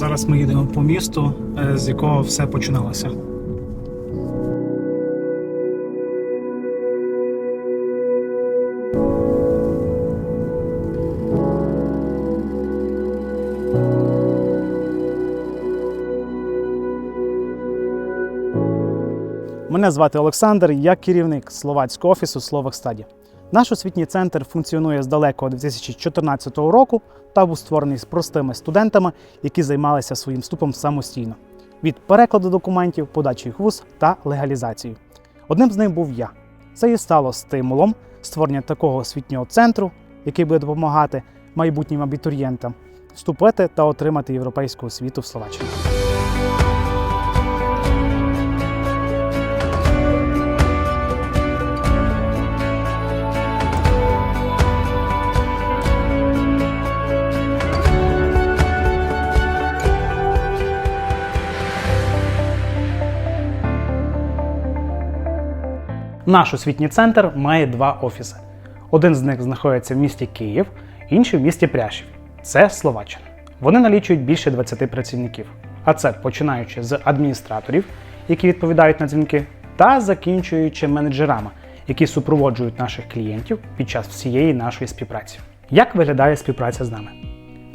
Зараз ми їдемо по місту, е, з якого все починалося. Мене звати Олександр, я керівник словацького офісу Словак Стаді. Наш освітній центр функціонує з далекого 2014 року та був створений з простими студентами, які займалися своїм вступом самостійно від перекладу документів, подачі їх вуз та легалізації. Одним з них був я. Це і стало стимулом створення такого освітнього центру, який буде допомагати майбутнім абітурієнтам вступити та отримати європейську освіту в Словаччині. Наш освітній центр має два офіси. Один з них знаходиться в місті Київ, інший в місті Прящів. Це Словаччина. Вони налічують більше 20 працівників. А це починаючи з адміністраторів, які відповідають на дзвінки, та закінчуючи менеджерами, які супроводжують наших клієнтів під час всієї нашої співпраці. Як виглядає співпраця з нами?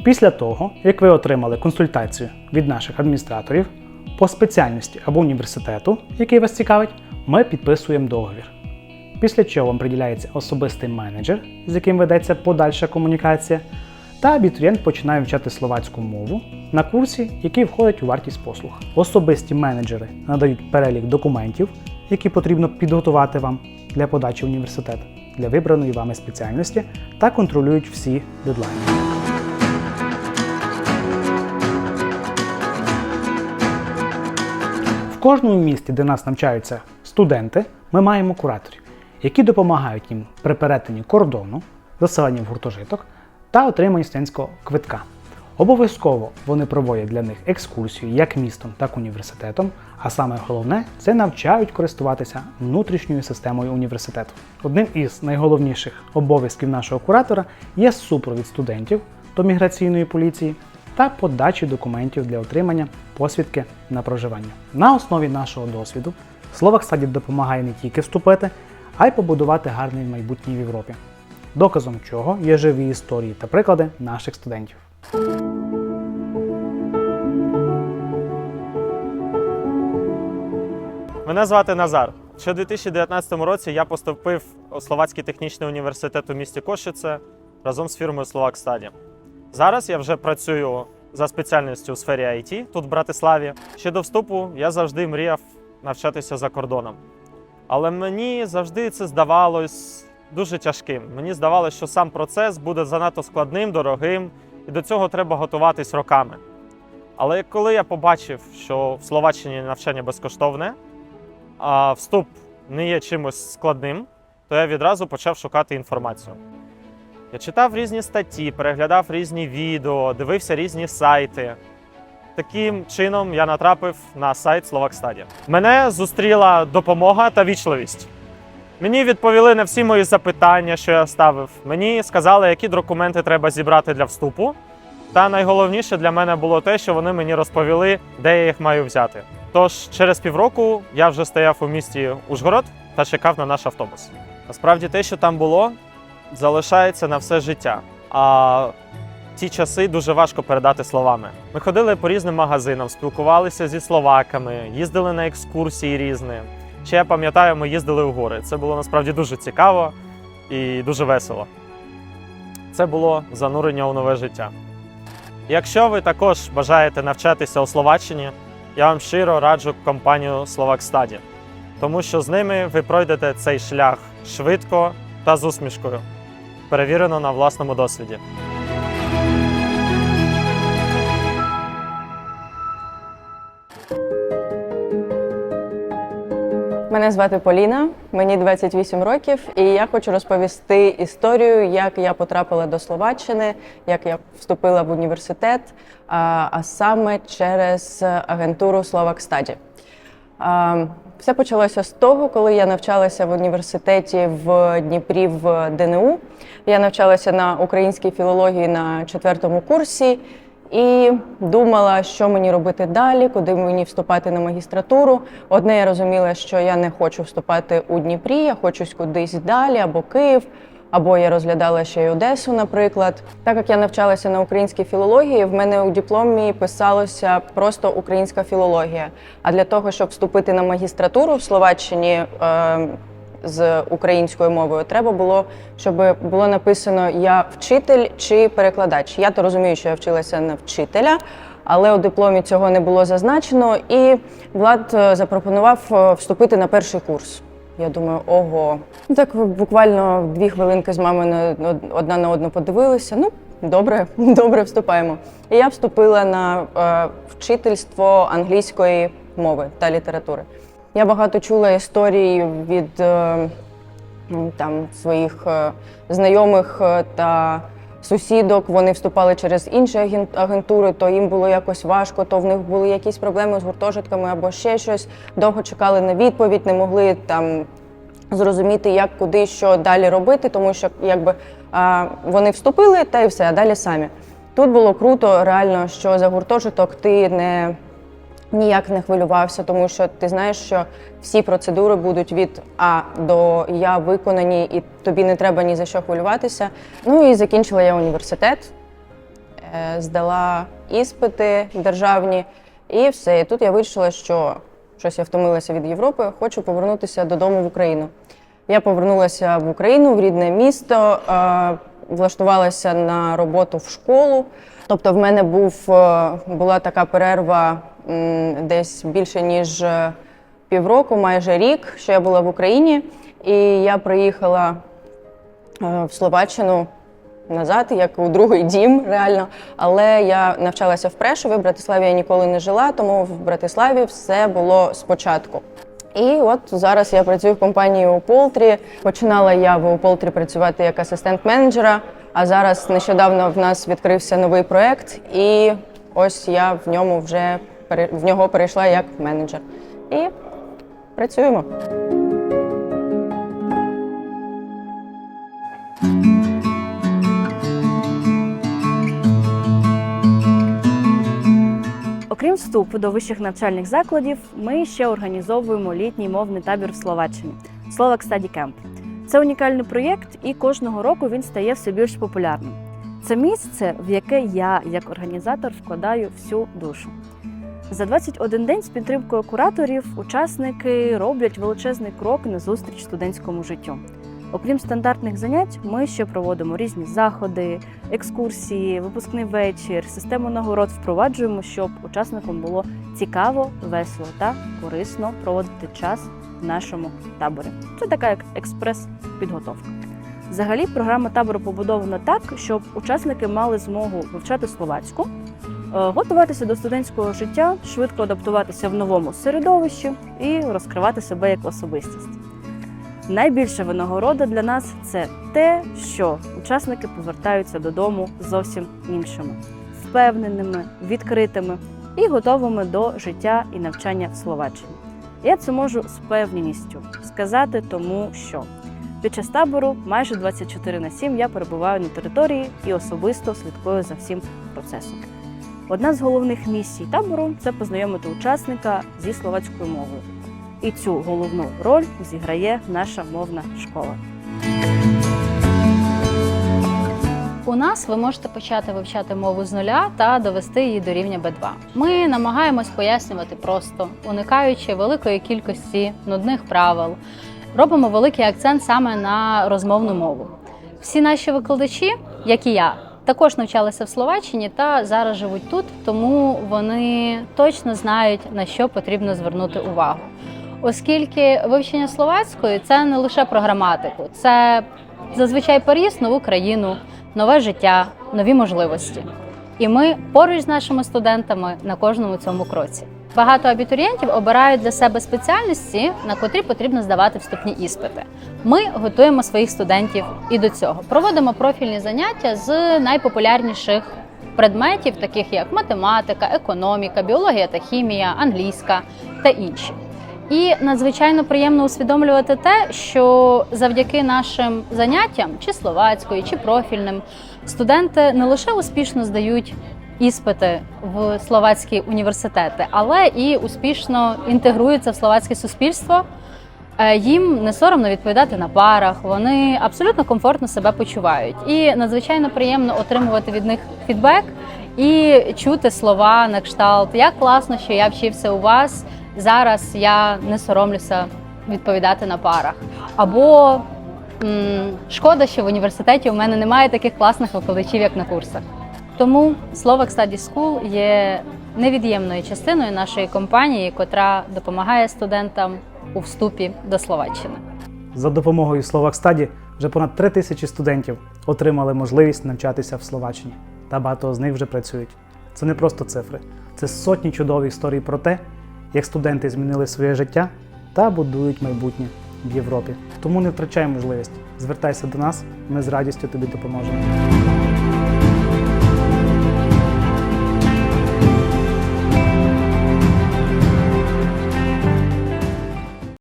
Після того, як ви отримали консультацію від наших адміністраторів по спеціальності або університету, який вас цікавить, ми підписуємо договір. Після чого вам приділяється особистий менеджер, з яким ведеться подальша комунікація, та абітурієнт починає вивчати словацьку мову на курсі, який входить у вартість послуг. Особисті менеджери надають перелік документів, які потрібно підготувати вам для подачі в університет для вибраної вами спеціальності та контролюють всі дедлайни. В кожному місті, де нас навчаються студенти, ми маємо кураторів, які допомагають їм при перетині кордону, заселенні в гуртожиток та отриманні студентського квитка. Обов'язково вони проводять для них екскурсію як містом, так і університетом, а саме головне це навчають користуватися внутрішньою системою університету. Одним із найголовніших обов'язків нашого куратора є супровід студентів до міграційної поліції та подачі документів для отримання посвідки на проживання. На основі нашого досвіду Словак Стаді допомагає не тільки вступити, а й побудувати гарне майбутнє в Європі. Доказом чого є живі історії та приклади наших студентів. Мене звати Назар. Ще у 2019 році я поступив у Словацький технічний університет у місті Кошице разом з фірмою Словак Стаді. Зараз я вже працюю за спеціальністю у сфері IT тут в Братиславі. Ще до вступу я завжди мріяв навчатися за кордоном. Але мені завжди це здавалось дуже тяжким. Мені здавалося, що сам процес буде занадто складним, дорогим, і до цього треба готуватись роками. Але коли я побачив, що в Словаччині навчання безкоштовне, а вступ не є чимось складним, то я відразу почав шукати інформацію. Я читав різні статті, переглядав різні відео, дивився різні сайти. Таким чином я натрапив на сайт Словакстаді. Мене зустріла допомога та вічливість. Мені відповіли на всі мої запитання, що я ставив. Мені сказали, які документи треба зібрати для вступу. Та найголовніше для мене було те, що вони мені розповіли, де я їх маю взяти. Тож через півроку я вже стояв у місті Ужгород та чекав на наш автобус. Насправді, те, що там було, залишається на все життя. А ті часи дуже важко передати словами. Ми ходили по різним магазинам, спілкувалися зі словаками, їздили на екскурсії різні. Ще я пам'ятаю, ми їздили у гори. Це було насправді дуже цікаво і дуже весело. Це було занурення у нове життя. Якщо ви також бажаєте навчатися у Словаччині, я вам щиро раджу компанію Словак Стаді, тому що з ними ви пройдете цей шлях швидко та з усмішкою, перевірено на власному досвіді. Мене звати Поліна, мені 28 років, і я хочу розповісти історію, як я потрапила до Словаччини, як я вступила в університет, а, саме через агентуру Slovak Study. Все почалося з того, коли я навчалася в університеті в Дніпрі в ДНУ. Я навчалася на українській філології на четвертому курсі. і думала, що мені робити далі, куди мені вступати на магістратуру. Одне я розуміла, що я не хочу вступати у Дніпрі, я хочу кудись далі, або Київ, або я розглядала ще й Одесу, наприклад. Так як я навчалася на українській філології, в мене у дипломі писалося просто українська філологія. А для того, щоб вступити на магістратуру в Словаччині. Е, з українською мовою треба було, щоб було написано я вчитель чи перекладач. Я то розумію, що я вчилася на вчителя, але у дипломі цього не було зазначено. І Влад е, запропонував е, вступити на перший курс. Я думаю, ого. Ну так буквально дві хвилинки з мамою на- одна на одну подивилися. Ну, добре, добре, вступаємо. І я вступила на е, вчительство англійської мови та літератури. Я багато чула історій від е, там своїх е, знайомих е, та сусідок. Вони вступали через інші аген- агентури, то їм було якось важко, то в них були якісь проблеми з гуртожитками або ще щось. Довго чекали на відповідь, не могли там зрозуміти, як куди що далі робити, тому що якби вони вступили та й все, а далі самі. Тут було круто, реально, що за гуртожиток ти не ніяк не хвилювався, тому що ти знаєш, що всі процедури будуть від А до Я виконані, і тобі не треба ні за що хвилюватися. Ну і закінчила я університет, е, здала іспити державні, і все. І тут я вирішила, що щось я втомилася від Європи, хочу повернутися додому в Україну. Я повернулася в Україну, в рідне місто, е, влаштувалася на роботу в школу. Тобто, в мене був, е, була така перерва десь більше ніж е, півроку, майже рік, що я була в Україні, і я приїхала е, в Словаччину назад, як у другий дім, реально. Але я навчалася в Прешові, в Братиславі я ніколи не жила, тому в Братиславі все було спочатку. І от зараз я працюю в компанії Уполтрі. Починала я в Уполтрі працювати як асистент менеджера, а зараз нещодавно в нас відкрився новий проект, і ось я в ньому вже в нього перейшла як менеджер. І працюємо. Окрім вступу до вищих навчальних закладів, ми ще організовуємо літній мовний табір в Словаччині Slovak Study Camp. Це унікальний проєкт, і кожного року він стає все більш популярним. Це місце, в яке я, як організатор, вкладаю всю душу. За 21 день з підтримкою кураторів учасники роблять величезний крок назустріч студентському життю. Окрім стандартних занять, ми ще проводимо різні заходи, екскурсії, випускний вечір, систему нагород впроваджуємо, щоб учасникам було цікаво, весело та корисно проводити час в нашому таборі. Це така як експрес-підготовка. Взагалі, програма табору побудована так, щоб учасники мали змогу вивчати словацьку, е, готуватися до студентського життя, швидко адаптуватися в новому середовищі і розкривати себе як особистість. Найбільша винагорода для нас це те, що учасники повертаються додому зовсім іншими, впевненими, відкритими і готовими до життя і навчання в Словаччині. Я це можу з певністю сказати, тому що під час табору майже 24 на 7 я перебуваю на території і особисто слідкую за всім процесом. Одна з головних місій табору це познайомити учасника зі словацькою мовою. І цю головну роль зіграє наша мовна школа. У нас ви можете почати вивчати мову з нуля та довести її до рівня B2. Ми намагаємось пояснювати просто, уникаючи великої кількості нудних правил. Робимо великий акцент саме на розмовну мову. Всі наші викладачі, як і я, також навчалися в Словаччині та зараз живуть тут, тому вони точно знають на що потрібно звернути увагу. Оскільки вивчення словацької це не лише про граматику, це зазвичай переїзд нову країну, нове життя, нові можливості. І ми поруч з нашими студентами на кожному цьому кроці. Багато абітурієнтів обирають для себе спеціальності, на котрі потрібно здавати вступні іспити. Ми готуємо своїх студентів і до цього. Проводимо профільні заняття з найпопулярніших предметів, таких як математика, економіка, біологія та хімія, англійська та інші. І надзвичайно приємно усвідомлювати те, що завдяки нашим заняттям, чи словацькою, чи профільним, студенти не лише успішно здають іспити в словацькі університети, але і успішно інтегруються в словацьке суспільство. Е, Їм не соромно відповідати на парах, вони абсолютно комфортно себе почувають. І надзвичайно приємно отримувати від них фідбек і чути слова на кшталт. Як класно, що я вчився у вас. Зараз я не соромлюся відповідати на парах. Або м, шкода, що в університеті у мене немає таких класних викладачів, як на курсах. Тому Slovak Study School є невід'ємною частиною нашої компанії, котра допомагає студентам у вступі до Словаччини. За допомогою Slovak Study вже понад 3 тисячі студентів отримали можливість навчатися в Словаччині, та багато з них вже працюють. Це не просто цифри, це сотні чудових історій про те, як студенти змінили своє життя та будують майбутнє в Європі. Тому не втрачай можливість. Звертайся до нас, ми з радістю тобі допоможемо.